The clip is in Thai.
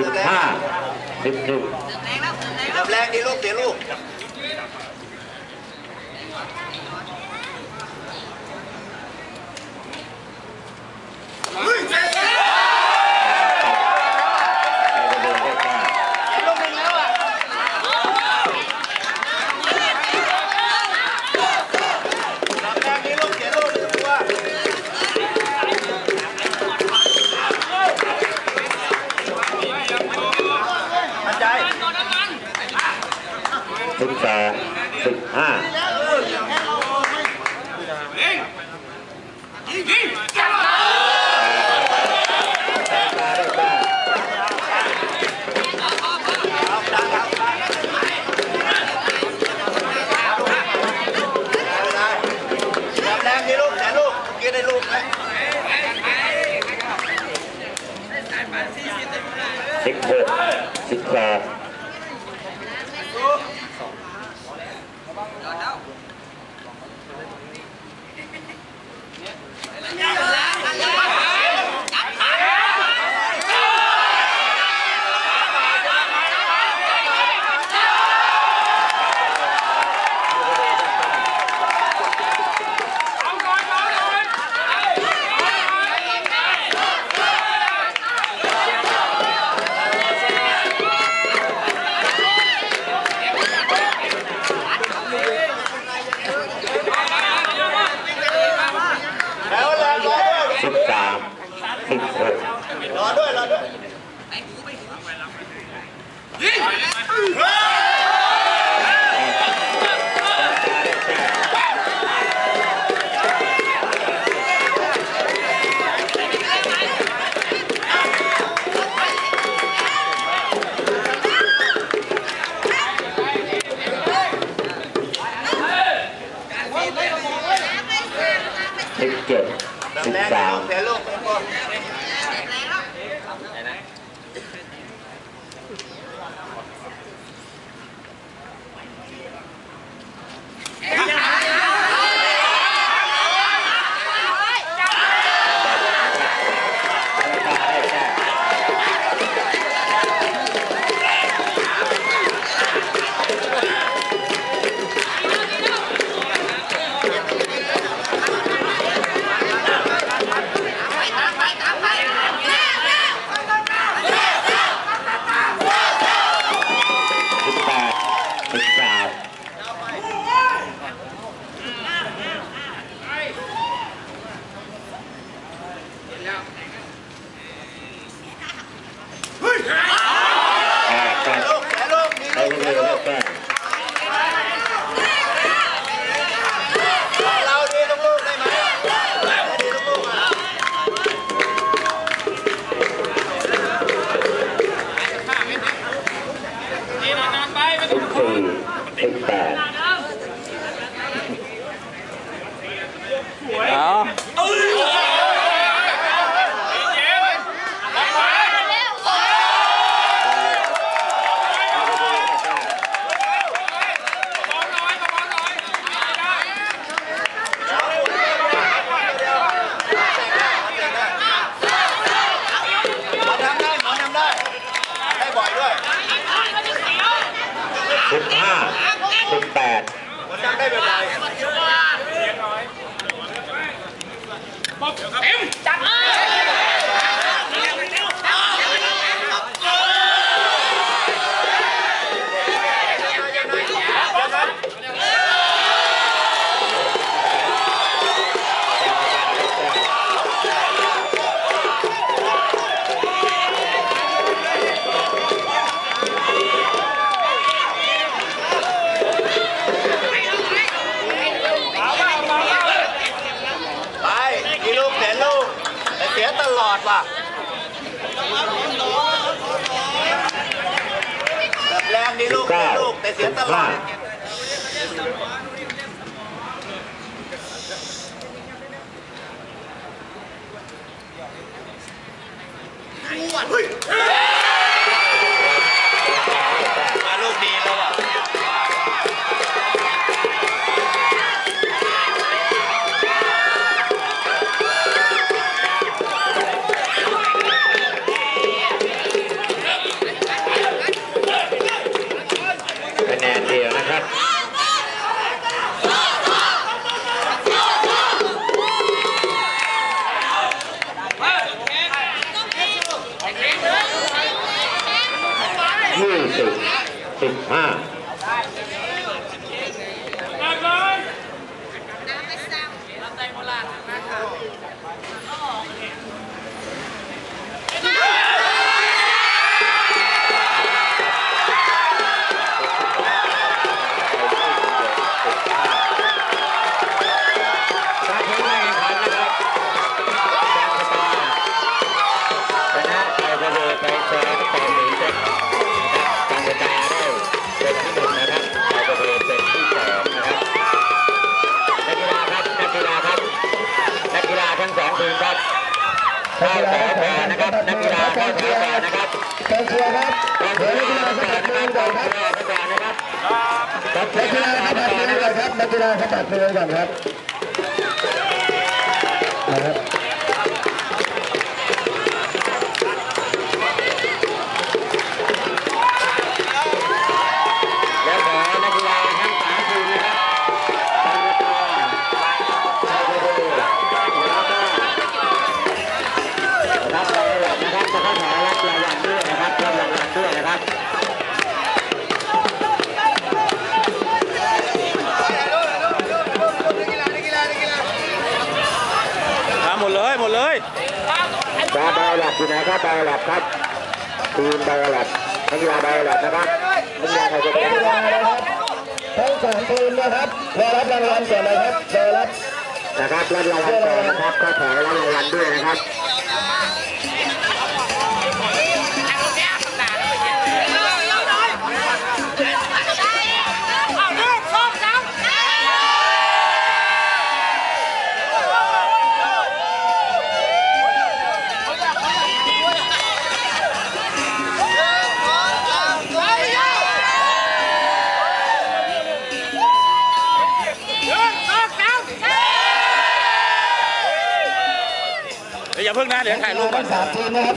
ิบห้าสิบหนึ่งเติแรงดีลูกเดี๋ยวลูกเฮ้ย งแก่สิบห้าสิบหกสิบแปด Oui. ได้เวลาเยอะน้อยเต็มจัด มีลูกเมีลูกแต่เสียตลอห้ดเฮ้ย ยี่สิบสิ เข้าแถวก่อนนะครับนักกีฬาเข้าแถวก่อนนะครับกองเชียร์ครับกองเดี๋ยวเชียนักร์กีฬาเข้าเขาก่อนตัดนะคมืรัอบก่อนครับกองเชียร์เข้าก่อนนะครับกองเชียร์นักกีฬาเขาตัดมือก่อนครับนักกีฬาเขาตัดมือก่อนครับนะครับ นะครับมาหมดเลยหมดเลยบาบาหลับอยู่ไหนครับบาหลับครับทีมบาหลับนักกีฬาบาหลับนะครับนักกีฬาไทยประเดนักชกีฬานะครับทั้งสองทีมนะครับรอรับรางวัลก่อนเลยครับรอรับนะครับรับรางวัลก่อนนะครับเข้าแถวรับรางวัลด้วยนะครับ อย่าเพิ่งนะเดี๋ยวถ่ายรูปก่อน สามทีมนะครับ